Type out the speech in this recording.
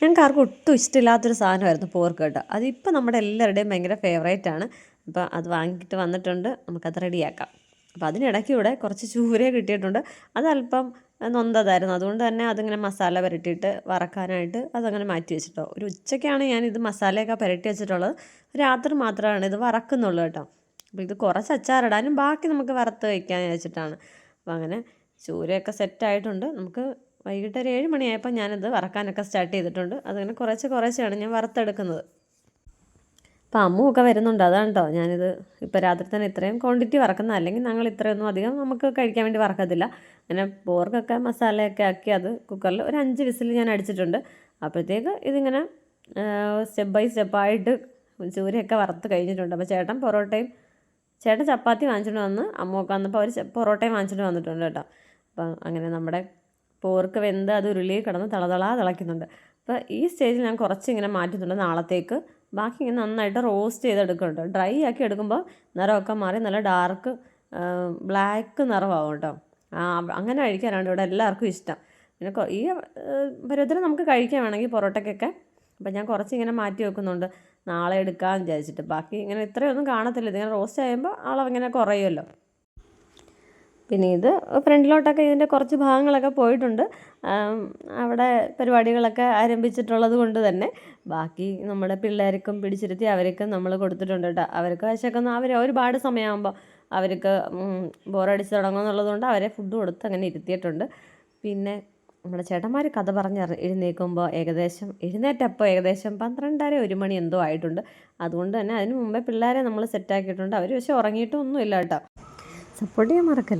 ഞങ്ങൾക്ക് ആർക്കും ഒട്ടും ഇഷ്ടമില്ലാത്തൊരു സാധനമായിരുന്നു പോർക്ക് കേട്ടോ. അതിപ്പോൾ നമ്മുടെ എല്ലാവരുടെയും ഭയങ്കര ഫേവറേറ്റ് ആണ്. അപ്പോൾ അത് വാങ്ങിയിട്ട് വന്നിട്ടുണ്ട്. നമുക്കത് റെഡിയാക്കാം. അപ്പോൾ അതിനിടയ്ക്ക് ഇവിടെ കുറച്ച് ചൂര കിട്ടിയിട്ടുണ്ട്. അതല്പം നൊന്തതായിരുന്നു. അതുകൊണ്ട് തന്നെ അതിങ്ങനെ മസാല പുരട്ടിയിട്ട് വറക്കാനായിട്ട് അതങ്ങനെ മാറ്റി വെച്ചിട്ടോ. ഒരു ഉച്ചയ്ക്കാണ് ഞാൻ ഇത് മസാലയൊക്കെ പുരട്ടി വെച്ചിട്ടുള്ളത്. രാത്രി മാത്രമാണ് ഇത് വറക്കുന്നുള്ളൂ കേട്ടോ. അപ്പോൾ ഇത് കുറച്ച് അച്ചാറിടാനും ബാക്കി നമുക്ക് വറുത്ത് വയ്ക്കാൻ വെച്ചിട്ടാണ് അപ്പോൾ അങ്ങനെ ചൂരയൊക്കെ സെറ്റായിട്ടുണ്ട് നമുക്ക് വൈകിട്ട് ഒരു ഏഴ് മണിയായപ്പോൾ ഞാനത് വറക്കാനൊക്കെ സ്റ്റാർട്ട് ചെയ്തിട്ടുണ്ട്. അതങ്ങനെ കുറച്ച് കുറച്ചാണ് ഞാൻ വറുത്തെടുക്കുന്നത്. അപ്പോൾ അമ്മുമൊക്കെ വരുന്നുണ്ട്. അതാണ് കേട്ടോ ഞാനിത് ഇപ്പോൾ രാത്രി തന്നെ ഇത്രയും ക്വാണ്ടിറ്റി വറക്കുന്ന അല്ലെങ്കിൽ ഞങ്ങൾ ഇത്രയൊന്നും അധികം നമുക്ക് കഴിക്കാൻ വേണ്ടി വറക്കത്തില്ല. അങ്ങനെ പോർക്കൊക്കെ മസാലയൊക്കെ ആക്കി അത് കുക്കറിൽ ഒരു അഞ്ച് വിസിൽ ഞാൻ അടിച്ചിട്ടുണ്ട്. അപ്പോഴത്തേക്ക് ഇതിങ്ങനെ സ്റ്റെപ്പ് ബൈ സ്റ്റെപ്പായിട്ട് ചൂരയൊക്കെ വറുത്ത് കഴിഞ്ഞിട്ടുണ്ട്. അപ്പോൾ ചേട്ടൻ പൊറോട്ടയും ചേട്ടൻ ചപ്പാത്തി വാങ്ങിച്ചിട്ട് വന്ന് അമ്മുമൊക്കെ വന്നപ്പോൾ അവർ പൊറോട്ടയും വാങ്ങിച്ചിട്ട് വന്നിട്ടുണ്ട് കേട്ടോ. അപ്പം അങ്ങനെ നമ്മുടെ പോർക്ക് വെന്ത് അത് ഉരുളിയിൽ കിടന്ന് തളതളാ തിളയ്ക്കുന്നുണ്ട്. അപ്പോൾ ഈ സ്റ്റേജിൽ ഞാൻ കുറച്ച് ഇങ്ങനെ മാറ്റുന്നുണ്ട് നാളത്തേക്ക്. ബാക്കി ഇങ്ങനെ നന്നായിട്ട് റോസ്റ്റ് ചെയ്തെടുക്കുന്നുണ്ട്. ഡ്രൈ ആക്കി എടുക്കുമ്പോൾ നിറമൊക്കെ മാറി നല്ല ഡാർക്ക് ബ്ലാക്ക് നിറമാവും കേട്ടോ. അങ്ങനെ കഴിക്കാനാണ് ഇവിടെ എല്ലാവർക്കും ഇഷ്ടം. പിന്നെ ഈ പരുവത്തിന് നമുക്ക് കഴിക്കാൻ വേണമെങ്കിൽ പൊറോട്ടയ്ക്കൊക്കെ. അപ്പം ഞാൻ കുറച്ച് ഇങ്ങനെ മാറ്റി വെക്കുന്നുണ്ട്. നാളെ എടുക്കാമെന്ന് വിചാരിച്ചിട്ട്. ബാക്കി ഇങ്ങനെ ഇത്രയൊന്നും കാണത്തില്ല. ഇതിങ്ങനെ റോസ്റ്റ് ചെയ്യുമ്പോൾ അളവിങ്ങനെ കുറയുമല്ലോ. പിന്നെ ഇത് ഫ്രണ്ടിലോട്ടൊക്കെ ഇതിന്റെ കുറച്ച് ഭാഗങ്ങളൊക്കെ പോയിട്ടുണ്ട്. അവിടെ പരിപാടികളൊക്കെ ആരംഭിച്ചിട്ടുള്ളത് കൊണ്ട് തന്നെ ബാക്കി നമ്മുടെ പിള്ളേർക്കും പിടിച്ചിരുത്തി അവർക്കും നമ്മൾ കൊടുത്തിട്ടുണ്ട് കേട്ടോ. അവർക്ക് വിശക്കുന്ന അവർ ഒരുപാട് സമയമാകുമ്പോൾ അവർക്ക് ബോറടിച്ച് കൊണ്ട് അവരെ ഫുഡ് കൊടുത്ത് അങ്ങനെ ഇരുത്തിയിട്ടുണ്ട്. പിന്നെ നമ്മുടെ ചേട്ടന്മാർ കഥ പറഞ്ഞ് എഴുന്നേൽക്കുമ്പോൾ ഏകദേശം എഴുന്നേറ്റപ്പോൾ ഏകദേശം പന്ത്രണ്ടര ഒരു മണി എന്തോ ആയിട്ടുണ്ട്. അതുകൊണ്ട് തന്നെ അതിന് മുമ്പേ പിള്ളേരെ നമ്മൾ സെറ്റാക്കിയിട്ടുണ്ട് അവർ പക്ഷേ ഉറങ്ങിയിട്ടൊന്നുമില്ല കേട്ടോ. സപ്പോർട്ട് ചെയ്യാൻ മറക്കല്ല?